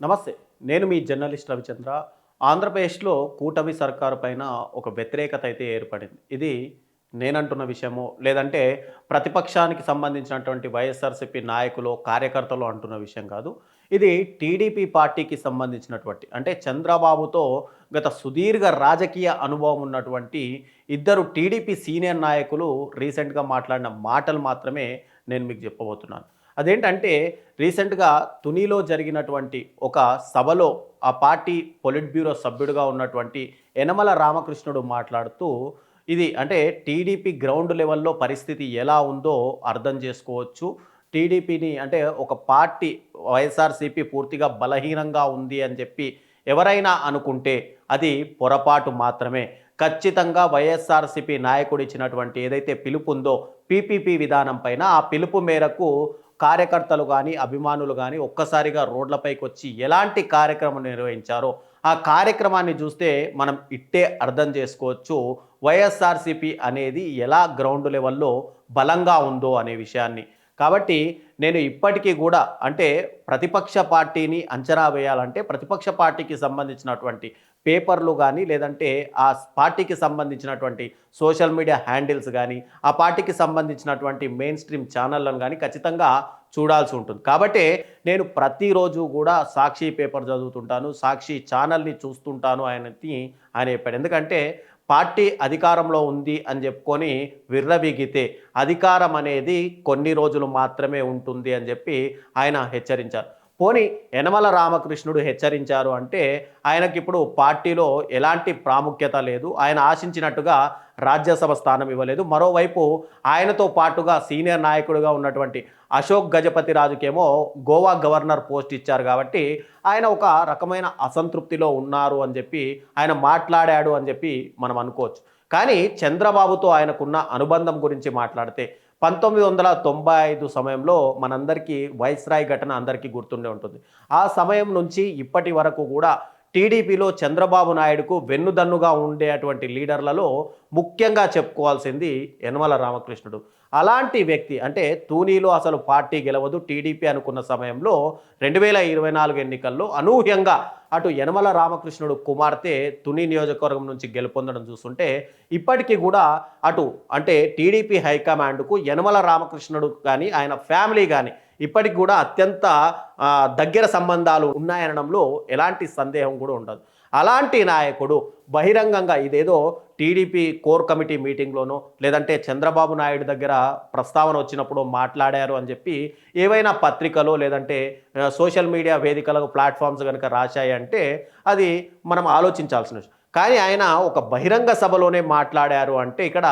నమస్తే నేను మీ జర్నలిస్ట్ రవిచంద్ర. ఆంధ్రప్రదేశ్లో కూటమి సర్కారు పైన ఒక వ్యతిరేకత అయితే ఏర్పడింది. ఇది నేనంటున్న విషయమో లేదంటే ప్రతిపక్షానికి సంబంధించినటువంటి వైఎస్ఆర్సీపీ నాయకులు కార్యకర్తలు అంటున్న విషయం కాదు. ఇది టీడీపీ పార్టీకి సంబంధించినటువంటి అంటే చంద్రబాబుతో గత సుదీర్ఘ రాజకీయ అనుభవం ఉన్నటువంటి ఇద్దరు టీడీపీ సీనియర్ నాయకులు రీసెంట్గా మాట్లాడిన మాటలు మాత్రమే నేను మీకు చెప్పబోతున్నాను. అదేంటంటే రీసెంట్గా తునిలో జరిగినటువంటి ఒక సభలో ఆ పార్టీ పొలిట్ బ్యూరో సభ్యుడిగా ఉన్నటువంటి యనమల రామకృష్ణుడు మాట్లాడుతూ ఇది అంటే టీడీపీ గ్రౌండ్ లెవెల్లో పరిస్థితి ఎలా ఉందో అర్థం చేసుకోవచ్చు. టీడీపీని అంటే ఒక పార్టీ వైఎస్ఆర్సీపీ పూర్తిగా బలహీనంగా ఉంది అని చెప్పి ఎవరైనా అనుకుంటే అది పొరపాటు మాత్రమే. ఖచ్చితంగా వైఎస్ఆర్సీపీ నాయకుడు ఇచ్చినటువంటి ఏదైతే పిలుపు ఉందో పీపీపీ విధానం పైన ఆ పిలుపు మేరకు కార్యకర్తలు కానీ అభిమానులు కానీ ఒక్కసారిగా రోడ్లపైకి వచ్చి ఎలాంటి కార్యక్రమం నిర్వహించారో ఆ కార్యక్రమాన్ని చూస్తే మనం ఇట్టే అర్థం చేసుకోవచ్చు. వైఎస్ఆర్సీపీ అనేది ఎలా గ్రౌండ్ లెవెల్లో బలంగా ఉందో అనే విషయాన్ని. కాబట్టి నేను ఇప్పటికీ కూడా అంటే ప్రతిపక్ష పార్టీని అంచనా వేయాలంటే ప్రతిపక్ష పార్టీకి సంబంధించినటువంటి పేపర్లు కానీ లేదంటే ఆ పార్టీకి సంబంధించినటువంటి సోషల్ మీడియా హ్యాండిల్స్ కానీ ఆ పార్టీకి సంబంధించినటువంటి మెయిన్ స్ట్రీమ్ ఛానళ్ళను కానీ ఖచ్చితంగా చూడాల్సి ఉంటుంది. కాబట్టి నేను ప్రతిరోజు కూడా సాక్షి పేపర్ చదువుతుంటాను సాక్షి ఛానల్ని చూస్తుంటాను ఆయనని ఆయన చెప్పాడు. ఎందుకంటే పార్టీ అధికారంలో ఉంది అని చెప్పుకొని విర్రవీగితే అధికారం అనేది కొన్ని రోజులు మాత్రమే ఉంటుంది అని చెప్పి ఆయన హెచ్చరించారు. పోని యనమల రామకృష్ణుడు హెచ్చరించారు అంటే ఆయనకి ఇప్పుడు పార్టీలో ఎలాంటి ప్రాముఖ్యత లేదు. ఆయన ఆశించినట్టుగా రాజ్యసభ స్థానం ఇవ్వలేదు. మరోవైపు ఆయనతో పాటుగా సీనియర్ నాయకుడిగా ఉన్నటువంటి అశోక్ గజపతి రాజుకేమో గోవా గవర్నర్ పోస్ట్ ఇచ్చారు కాబట్టి ఆయన ఒక రకమైన అసంతృప్తిలో ఉన్నారు అని చెప్పి ఆయన మాట్లాడాడు అని చెప్పి మనం అనుకోవచ్చు. కానీ చంద్రబాబుతో ఆయనకున్న అనుబంధం గురించి మాట్లాడితే పంతొమ్మిది వందల తొంభై ఐదు సమయంలో మనందరికీ వైస్రాయ్ ఘటన అందరికీ గుర్తుండే ఉంటుంది. ఆ సమయం నుంచి ఇప్పటి వరకు కూడా టీడీపీలో చంద్రబాబు నాయుడుకు వెన్నుదన్నుగా ఉండేటువంటి లీడర్లలో ముఖ్యంగా చెప్పుకోవాల్సింది యనమల రామకృష్ణుడు. అలాంటి వ్యక్తి అంటే తూనీలో అసలు పార్టీ గెలవదు టీడీపీ అనుకున్న సమయంలో రెండు వేల ఇరవై నాలుగు ఎన్నికల్లో అనూహ్యంగా అటు యనమల రామకృష్ణుడు కుమార్తె తుని నియోజకవర్గం నుంచి గెలుపొందడం చూస్తుంటే ఇప్పటికీ కూడా అటు అంటే టీడీపీ హైకమాండ్కు యనమల రామకృష్ణుడు కానీ ఆయన ఫ్యామిలీ కానీ ఇప్పటికి కూడా అత్యంత దగ్గర సంబంధాలు ఉన్నాయనడంలో ఎలాంటి సందేహం కూడా ఉండదు. అలాంటి నాయకుడు బహిరంగంగా ఇదేదో టీడీపీ కోర్ కమిటీ మీటింగ్లోనో లేదంటే చంద్రబాబు నాయుడు దగ్గర ప్రస్తావన వచ్చినప్పుడు మాట్లాడారు అని చెప్పి ఏవైనా పత్రికలో లేదంటే సోషల్ మీడియా వేదికలకు ప్లాట్ఫామ్స్ కనుక రాశాయంటే అది మనం ఆలోచించాల్సిన విషయం. కానీ ఆయన ఒక బహిరంగ సభలోనే మాట్లాడారు అంటే ఇక్కడ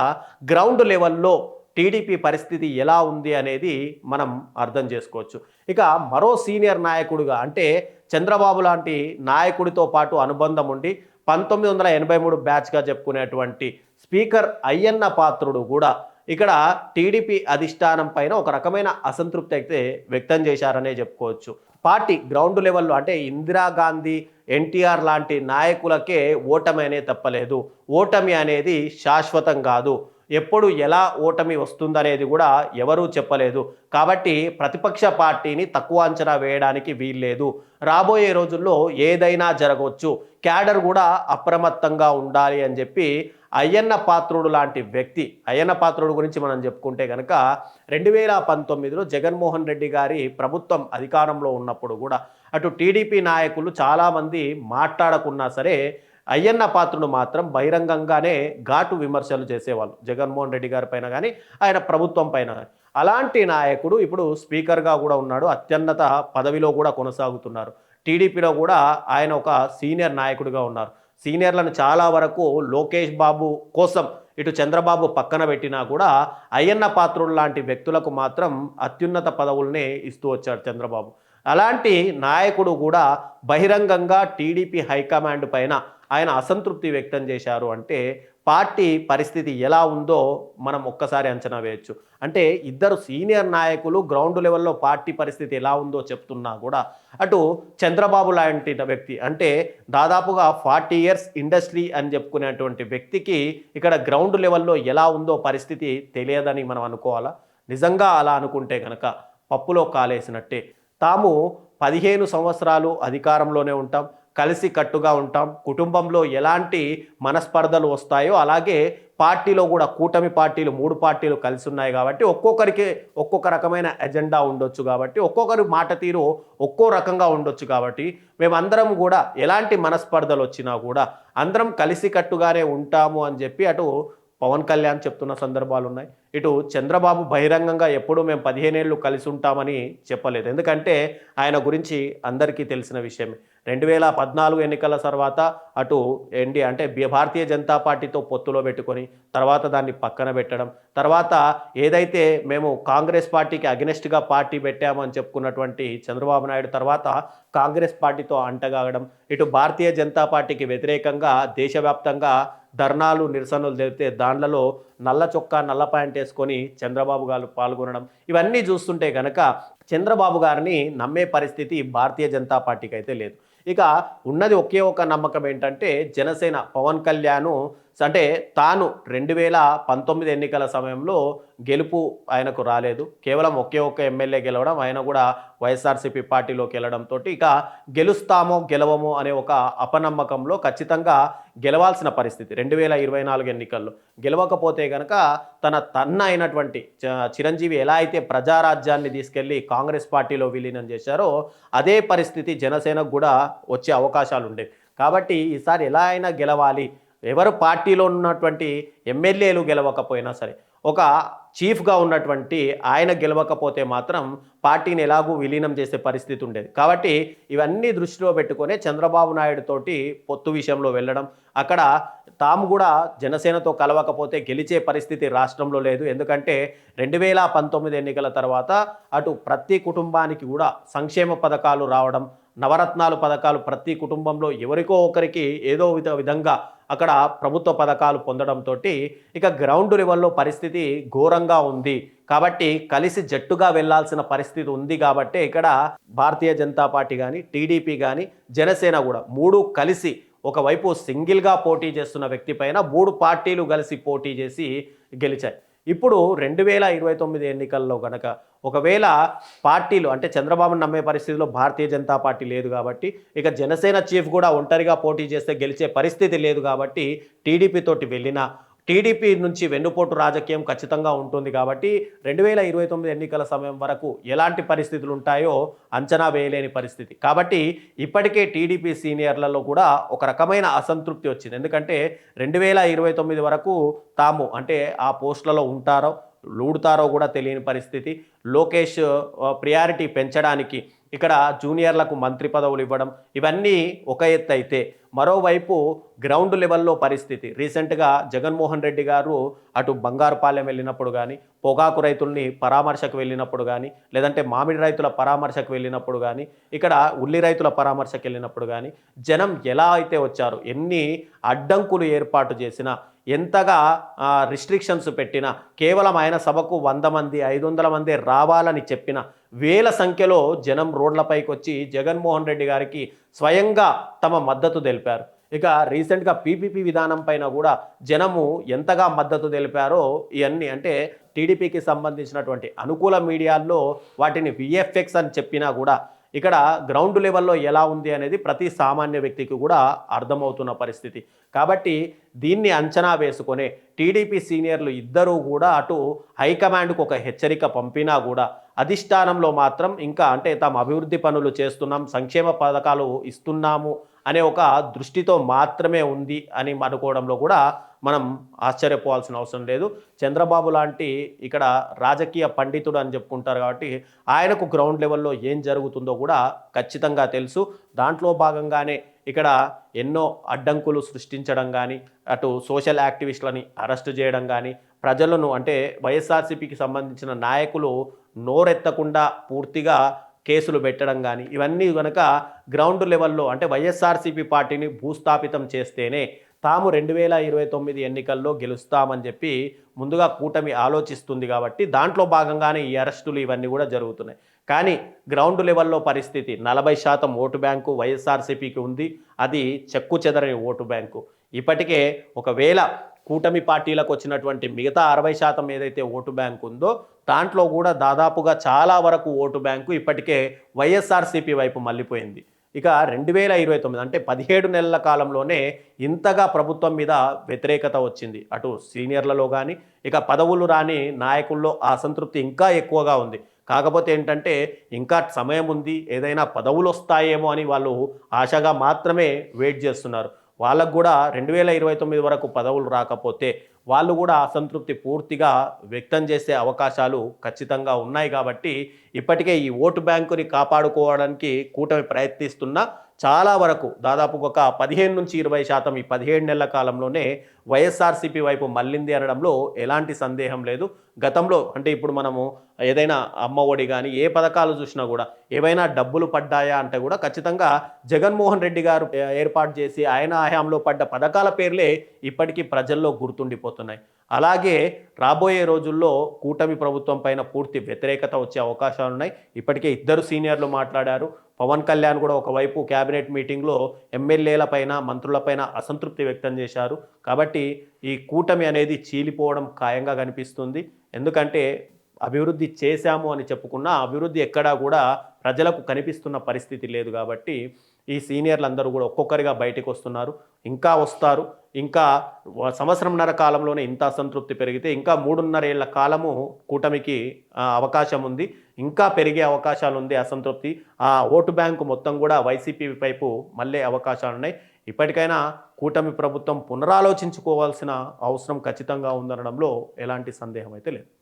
గ్రౌండ్ లెవెల్లో టీడీపీ పరిస్థితి ఎలా ఉంది అనేది మనం అర్థం చేసుకోవచ్చు. ఇక మరో సీనియర్ నాయకుడుగా అంటే చంద్రబాబు లాంటి నాయకుడితో పాటు అనుబంధం ఉండి పంతొమ్మిది వందల ఎనభై మూడు బ్యాచ్గా చెప్పుకునేటువంటి స్పీకర్ అయ్యన్న పాత్రుడు కూడా ఇక్కడ టీడీపీ అధిష్టానం పైన ఒక రకమైన అసంతృప్తి అయితే వ్యక్తం చేశారనే చెప్పుకోవచ్చు. పార్టీ గ్రౌండ్ లెవెల్లో అంటే ఇందిరాగాంధీ ఎన్టీఆర్ లాంటి నాయకులకే ఓటమి అనే తప్పలేదు. ఓటమి అనేది శాశ్వతం కాదు. ఎప్పుడు ఎలా ఓటమి వస్తుందనేది కూడా ఎవరూ చెప్పలేదు. కాబట్టి ప్రతిపక్ష పార్టీని తక్కువ అంచనా వేయడానికి వీల్లేదు. రాబోయే రోజుల్లో ఏదైనా జరగవచ్చు. క్యాడర్ కూడా అప్రమత్తంగా ఉండాలి అని చెప్పి అయ్యన్న పాత్రుడు లాంటి వ్యక్తి అయ్యన్న పాత్రుడు గురించి మనం చెప్పుకుంటే కనుక రెండు వేల పంతొమ్మిదిలో జగన్మోహన్ రెడ్డి గారి ప్రభుత్వం అధికారంలో ఉన్నప్పుడు కూడా అటు టీడీపీ నాయకులు చాలామంది మాట్లాడకున్నా సరే అయ్యన్న పాత్రుడు మాత్రం బహిరంగంగానే ఘాటు విమర్శలు చేసేవాళ్ళు. జగన్మోహన్ రెడ్డి గారి పైన కానీ ఆయన ప్రభుత్వం పైన కానీ అలాంటి నాయకుడు ఇప్పుడు స్పీకర్గా కూడా ఉన్నాడు. అత్యున్నత పదవిలో కూడా కొనసాగుతున్నారు. టీడీపీలో కూడా ఆయన ఒక సీనియర్ నాయకుడిగా ఉన్నారు. సీనియర్లను చాలా వరకు లోకేష్ బాబు కోసం ఇటు చంద్రబాబు పక్కన పెట్టినా కూడా అయ్యన్న పాత్రుడు లాంటి వ్యక్తులకు మాత్రం అత్యున్నత పదవుల్ని ఇస్తూ వచ్చాడు చంద్రబాబు. అలాంటి నాయకుడు కూడా బహిరంగంగా టీడీపీ హైకమాండ్ పైన ఆయన అసంతృప్తి వ్యక్తం చేశారు అంటే పార్టీ పరిస్థితి ఎలా ఉందో మనం ఒక్కసారి అంచనా వేయచ్చు. అంటే ఇద్దరు సీనియర్ నాయకులు గ్రౌండ్ లెవెల్లో పార్టీ పరిస్థితి ఎలా ఉందో చెప్తున్నా కూడా అటు చంద్రబాబు లాంటి వ్యక్తి అంటే దాదాపుగా ఫార్టీ ఇయర్స్ ఇండస్ట్రీ అని చెప్పుకునేటువంటి వ్యక్తికి ఇక్కడ గ్రౌండ్ లెవెల్లో ఎలా ఉందో పరిస్థితి తెలియదని మనం అనుకోవాలా? నిజంగా అలా అనుకుంటే కనుక పప్పులో కాలేసినట్టే. తాము పదిహేను సంవత్సరాలు అధికారంలోనే ఉంటాం. కలిసి కట్టుగా ఉంటాం. కుటుంబంలో ఎలాంటి మనస్పర్ధలు వస్తాయో అలాగే పార్టీలో కూడా కూటమి పార్టీలు మూడు పార్టీలు కలిసి ఉన్నాయి కాబట్టి ఒక్కొక్కరికి ఒక్కొక్క రకమైన ఎజెండా ఉండొచ్చు కాబట్టి ఒక్కొక్కరి మాట తీరు ఒక్కో రకంగా ఉండొచ్చు కాబట్టి మేమందరం కూడా ఎలాంటి మనస్పర్ధలు వచ్చినా కూడా అందరం కలిసి కట్టుగానే ఉంటాము అని చెప్పి అటు పవన్ కళ్యాణ్ చెప్తున్న సందర్భాలు ఉన్నాయి ఇటు చంద్రబాబు బహిరంగంగా ఎప్పుడూ మేము పదిహేనేళ్ళు కలిసి ఉంటామని చెప్పలేదు. ఎందుకంటే ఆయన గురించి అందరికీ తెలిసిన విషయమే. రెండు వేల పద్నాలుగు ఎన్నికల తర్వాత అటు ఎన్డీ అంటే భారతీయ జనతా పార్టీతో పొత్తులో పెట్టుకొని తర్వాత దాన్ని పక్కన పెట్టడం తర్వాత ఏదైతే మేము కాంగ్రెస్ పార్టీకి అగెనెస్ట్గా పార్టీ పెట్టామని చెప్పుకున్నటువంటి చంద్రబాబు నాయుడు తర్వాత కాంగ్రెస్ పార్టీతో అంటగాగడం ఇటు భారతీయ జనతా పార్టీకి వ్యతిరేకంగా దేశవ్యాప్తంగా ధర్నాలు నిరసనలు జరిగితే దాంట్లో నల్ల చొక్కా నల్ల ప్యాంట్ వేసుకొని చంద్రబాబు గారు పాల్గొనడం. ఇవన్నీ చూస్తుంటే కనుక చంద్రబాబు గారిని నమ్మే పరిస్థితి భారతీయ జనతా పార్టీకి అయితే లేదు. ఇక ఉన్నది ఒకే ఒక నమ్మకం ఏంటంటే జనసేన పవన్ కళ్యాణ్ అంటే తాను రెండు వేల పంతొమ్మిది ఎన్నికల సమయంలో గెలుపు ఆయనకు రాలేదు. కేవలం ఒకే ఒక్క ఎమ్మెల్యే గెలవడం ఆయన కూడా వైఎస్ఆర్సీపీ పార్టీలోకి వెళ్ళడంతో ఇక గెలుస్తామో గెలవమో అనే ఒక అపనమ్మకంలో ఖచ్చితంగా గెలవాల్సిన పరిస్థితి రెండు వేల ఇరవై నాలుగు ఎన్నికల్లో. గెలవకపోతే కనుక తన తన్న అయినటువంటి చిరంజీవి ఎలా అయితే ప్రజారాజ్యాన్ని తీసుకెళ్ళి కాంగ్రెస్ పార్టీలో విలీనం చేశారో అదే పరిస్థితి జనసేనకు కూడా వచ్చే అవకాశాలు ఉండేవి కాబట్టి ఈసారి ఎలా అయినా గెలవాలి. ఎవరు పార్టీలో ఉన్నటువంటి ఎమ్మెల్యేలు గెలవకపోయినా సరే ఒక చీఫ్గా ఉన్నటువంటి ఆయన గెలవకపోతే మాత్రం పార్టీని ఎలాగూ విలీనం చేసే పరిస్థితి ఉండేది. కాబట్టి ఇవన్నీ దృష్టిలో పెట్టుకొని చంద్రబాబు నాయుడు తోటి పొత్తు విషయంలో వెళ్ళడం అక్కడ తాము కూడా జనసేనతో కలవకపోతే గెలిచే పరిస్థితి రాష్ట్రంలో లేదు. ఎందుకంటే రెండు వేల పంతొమ్మిది ఎన్నికల తర్వాత అటు ప్రతి కుటుంబానికి కూడా సంక్షేమ పథకాలు రావడం నవరత్నాలు పథకాలు ప్రతి కుటుంబంలో ఎవరికో ఒకరికి ఏదో విధ విధంగా అక్కడ ప్రభుత్వ పథకాలు పొందడంతో ఇక గ్రౌండ్ లెవెల్లో పరిస్థితి ఘోరంగా ఉంది. కాబట్టి కలిసి జట్టుగా వెళ్ళాల్సిన పరిస్థితి ఉంది కాబట్టి ఇక్కడ భారతీయ జనతా పార్టీ కానీ టీడీపీ కానీ జనసేన కూడా మూడు కలిసి ఒకవైపు సింగిల్గా పోటీ చేస్తున్న వ్యక్తి పైన మూడు పార్టీలు కలిసి పోటీ చేసి గెలిచాయి. ఇప్పుడు రెండు వేల ఇరవై తొమ్మిది ఎన్నికల్లో కనుక ఒకవేళ పార్టీలు అంటే చంద్రబాబును నమ్మే పరిస్థితిలో భారతీయ జనతా పార్టీ లేదు కాబట్టి ఇక జనసేన చీఫ్ కూడా ఒంటరిగా పోటీ చేస్తే గెలిచే పరిస్థితి లేదు కాబట్టి టీడీపీ తోటి వెళ్ళిన టీడీపీ నుంచి వెన్నుపోటు రాజకీయం ఖచ్చితంగా ఉంటుంది కాబట్టి రెండు వేల ఇరవై తొమ్మిది ఎన్నికల సమయం వరకు ఎలాంటి పరిస్థితులు ఉంటాయో అంచనా వేయలేని పరిస్థితి. కాబట్టి ఇప్పటికే టీడీపీ సీనియర్లలో కూడా ఒక రకమైన అసంతృప్తి వచ్చింది. ఎందుకంటే రెండు వేల ఇరవై తొమ్మిది వరకు తాము అంటే ఆ పోస్టులలో ఉంటారో లూడుతారో కూడా తెలియని పరిస్థితి. లోకేష్ ప్రియారిటీ పెంచడానికి ఇక్కడ జూనియర్లకు మంత్రి పదవులు ఇవ్వడం ఇవన్నీ ఒక ఎత్తు అయితే. మరోవైపు గ్రౌండ్ లెవెల్లో పరిస్థితి. రీసెంట్గా జగన్మోహన్ రెడ్డి గారు అటు బంగారుపాలెం వెళ్ళినప్పుడు కానీ పొగాకు రైతుల్ని పరామర్శకు వెళ్ళినప్పుడు కానీ లేదంటే మామిడి రైతుల పరామర్శకు వెళ్ళినప్పుడు కానీ ఇక్కడ ఉల్లి రైతుల పరామర్శకు వెళ్ళినప్పుడు కానీ జనం ఎలా అయితే వచ్చారు ఎన్ని అడ్డంకులు ఏర్పాటు చేసినా ఎంతగా రిస్ట్రిక్షన్స్ పెట్టినా కేవలం ఆయన సభకు వంద మంది ఐదు వందల మంది రావాలని చెప్పిన వేల సంఖ్యలో జనం రోడ్లపైకి వచ్చి జగన్మోహన్ రెడ్డి గారికి స్వయంగా తమ మద్దతు తెలిపారు. ఇక రీసెంట్గా పీపీపీ విధానం పైన కూడా జనము ఎంతగా మద్దతు తెలిపారో ఇవన్నీ అంటే టీడీపీకి సంబంధించినటువంటి అనుకూల మీడియాల్లో వాటిని విఎఫ్ఎక్స్ అని చెప్పినా కూడా ఇక్కడ గ్రౌండ్ లెవెల్లో ఎలా ఉంది అనేది ప్రతి సామాన్య వ్యక్తికి కూడా అర్థమవుతున్న పరిస్థితి. కాబట్టి దీన్ని అంచనా వేసుకొని టీడీపీ సీనియర్లు ఇద్దరూ కూడా అటు హైకమాండ్కు ఒక హెచ్చరిక పంపినా కూడా అధిష్టానంలో మాత్రం ఇంకా అంటే తాము అభివృద్ధి పనులు చేస్తున్నాం సంక్షేమ పథకాలు ఇస్తున్నాము అనే ఒక దృష్టితో మాత్రమే ఉంది అని అనుకోవడంలో కూడా మనం ఆశ్చర్యపోవాల్సిన అవసరం లేదు. చంద్రబాబు లాంటి ఇక్కడ రాజకీయ పండితుడు అని చెప్పుకుంటారు కాబట్టి ఆయనకు గ్రౌండ్ లెవెల్లో ఏం జరుగుతుందో కూడా ఖచ్చితంగా తెలుసు. దాంట్లో భాగంగానే ఇక్కడ ఎన్నో అడ్డంకులు సృష్టించడం కానీ అటు సోషల్ యాక్టివిస్టులని అరెస్టు చేయడం కానీ ప్రజలను అంటే వైఎస్ఆర్సీపీకి సంబంధించిన నాయకులు నోరెత్తకుండా పూర్తిగా కేసులు పెట్టడం కానీ ఇవన్నీ కనుక గ్రౌండ్ లెవెల్లో అంటే వైఎస్ఆర్సీపీ పార్టీని భూస్థాపితం చేస్తేనే తాము రెండు వేల ఇరవై తొమ్మిది ఎన్నికల్లో గెలుస్తామని చెప్పి ముందుగా కూటమి ఆలోచిస్తుంది కాబట్టి దాంట్లో భాగంగానే ఈ అరెస్టులు ఇవన్నీ కూడా జరుగుతున్నాయి. కానీ గ్రౌండ్ లెవెల్లో పరిస్థితి నలభై శాతం ఓటు బ్యాంకు వైఎస్ఆర్సీపీకి ఉంది అది చెక్కు చెదరని ఓటు బ్యాంకు. ఇప్పటికే ఒకవేళ కూటమి పార్టీలకు వచ్చినటువంటి మిగతా అరవై శాతం ఏదైతే ఓటు బ్యాంక్ ఉందో దాంట్లో కూడా దాదాపుగా చాలా వరకు ఓటు బ్యాంకు ఇప్పటికే వైఎస్ఆర్సీపీ వైపు మళ్ళీపోయింది. ఇక రెండు వేల ఇరవై తొమ్మిది అంటే పదిహేడు నెలల కాలంలోనే ఇంతగా ప్రభుత్వం మీద వ్యతిరేకత వచ్చింది. అటు సీనియర్లలో కానీ ఇక పదవులు రాని నాయకుల్లో ఆ అసంతృప్తి ఇంకా ఎక్కువగా ఉంది. కాకపోతే ఏంటంటే ఇంకా సమయం ఉంది ఏదైనా పదవులు వస్తాయేమో అని వాళ్ళు ఆశగా మాత్రమే వెయిట్ చేస్తున్నారు. వాళ్ళకు కూడా రెండు వేల ఇరవై తొమ్మిది వరకు పదవులు రాకపోతే వాళ్ళు కూడా అసంతృప్తి పూర్తిగా వ్యక్తం చేసే అవకాశాలు ఖచ్చితంగా ఉన్నాయి కాబట్టి ఇప్పటికే ఈ ఓటు బ్యాంకుని కాపాడుకోవడానికి కూటమి ప్రయత్నిస్తున్న చాలా వరకు దాదాపు ఒక పదిహేను నుంచి ఇరవై శాతం ఈ పదిహేడు నెలల కాలంలోనే వైఎస్ఆర్సీపీ వైపు మళ్ళింది అనడంలో ఎలాంటి సందేహం లేదు. గతంలో అంటే ఇప్పుడు మనము ఏదైనా అమ్మ ఒడి కానీ ఏ పథకాలు చూసినా కూడా ఏవైనా డబ్బులు పడ్డాయా అంటే కూడా ఖచ్చితంగా జగన్మోహన్ రెడ్డి గారు ఏర్పాటు చేసి ఆయన హయాంలో పడ్డ పథకాల పేర్లే ఇప్పటికీ ప్రజల్లో గుర్తుండిపోతున్నాయి. అలాగే రాబోయే రోజుల్లో కూటమి ప్రభుత్వం పైన పూర్తి వ్యతిరేకత వచ్చే అవకాశాలు ఉన్నాయి. ఇప్పటికే ఇద్దరు సీనియర్లు మాట్లాడారు. పవన్ కళ్యాణ్ కూడా ఒకవైపు కేబినెట్ మీటింగ్లో ఎమ్మెల్యేల పైన మంత్రులపైన అసంతృప్తి వ్యక్తం చేశారు. కాబట్టి ఈ కూటమి అనేది చీలిపోవడం ఖాయంగా కనిపిస్తుంది. ఎందుకంటే అభివృద్ధి చేశాము అని చెప్పుకున్న అభివృద్ధి ఎక్కడా కూడా ప్రజలకు కనిపిస్తున్న పరిస్థితి లేదు కాబట్టి ఈ సీనియర్లు అందరూ కూడా ఒక్కొక్కరిగా బయటకు వస్తున్నారు. ఇంకా వస్తారు. ఇంకా సంవత్సరంన్నర కాలంలోనే ఇంత అసంతృప్తి పెరిగితే ఇంకా మూడున్నర ఏళ్ళ కాలము కూటమికి అవకాశం ఉంది. ఇంకా పెరిగే అవకాశాలు ఉంది అసంతృప్తి. ఆ ఓటు బ్యాంకు మొత్తం కూడా వైసీపీ వైపు మళ్ళీ అవకాశాలు ఉన్నాయి ఇప్పటికైనా కూటమి ప్రభుత్వం పునరాలోచించుకోవాల్సిన అవసరం ఖచ్చితంగా ఉందనడంలో ఎలాంటి సందేహం అయితే లేదు.